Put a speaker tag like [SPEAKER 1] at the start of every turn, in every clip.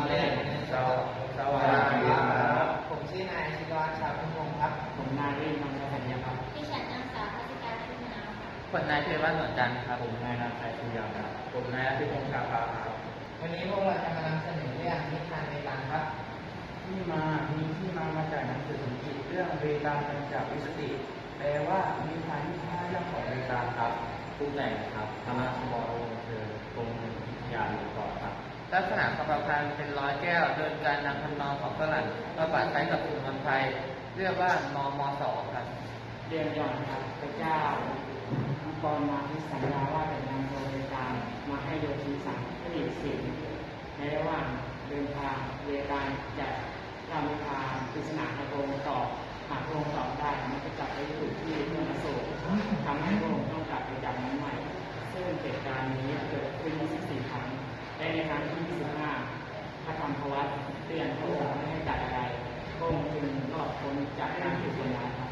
[SPEAKER 1] เอาเลย
[SPEAKER 2] สวสวัสดีครับ
[SPEAKER 1] ผมชื่อนายชิตวัฒน์ชาวพุทธงครับ
[SPEAKER 2] ผมนายวินมังสัญญาครับ
[SPEAKER 3] ดิฉันนางสาวพัชการชุมนาค่ะ
[SPEAKER 2] ผมนายเทวัฒน์สวนจันทร์ครับ ผมนายนาชัยชุยาครับ ผมนายอภิพงศ์ชาภาครับ
[SPEAKER 1] วันนี้พวกเราจะมานำเสนอเรื่องนิทานในตังครับ
[SPEAKER 2] ที่มามีที่มามาจากหนังสือสมจิตเรื่องเวตาลกันจากวิสติ แปลว่ามีทานที่ห้าเรื่องของเวตาลครับผู้แต่งครับธรรมะสมรวงศ์เธอกรมวิทยาลงกรณ์ครับ ลักษณะคำประพันธ์เป็นร้อยแก้ว โดยการนำทำนองของฝรั่งมาปะใช้กับสมุนไพรเรียกว่ามมสองครับ
[SPEAKER 4] เรียนย้อนครับพระเจ้ามังกรมาที่สัญญาว่าจะนำโดยการมาให้โยชีสังผลิตสินในระหว่างเดินทางเวลารจะทำทางปริศนาพระองค์ตอบหากพระองค์ตอบได้มันจะกลับไปถูกที่เมืองอโศกทำให้พระองค์ต้องกลับไปจากนั้นใหม่ ซึ่งเหตุการณ์นี้เกิดขึ้น24ครั้ง และในครั้งที่25พระธรรมพวัตเตือนพระองค์ไม่ให้จัดอะไรพระองค์จึงรอดพ้นจากการถูกทำร้ายครับ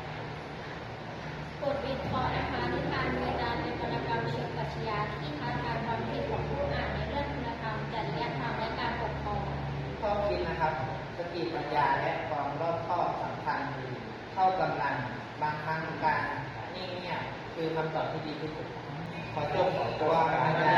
[SPEAKER 3] บทวิเคราะห์นะคะนิทานเวลาเป็นวรรณกรรมเชิงปรัชญาที่ท้าทายความคิดของผู้อ่านในเรื่องคุณธรรมจริยธรรมและการปกครอง
[SPEAKER 1] ข้อคิดนะครับสติปัญญาและความรอบคอบสำคัญคือเข้ากำลังบางครั้งการนิ่งเงียคือคำตอบที่ดีที่สุดขอจบขอตัวบรรยายไปในครั้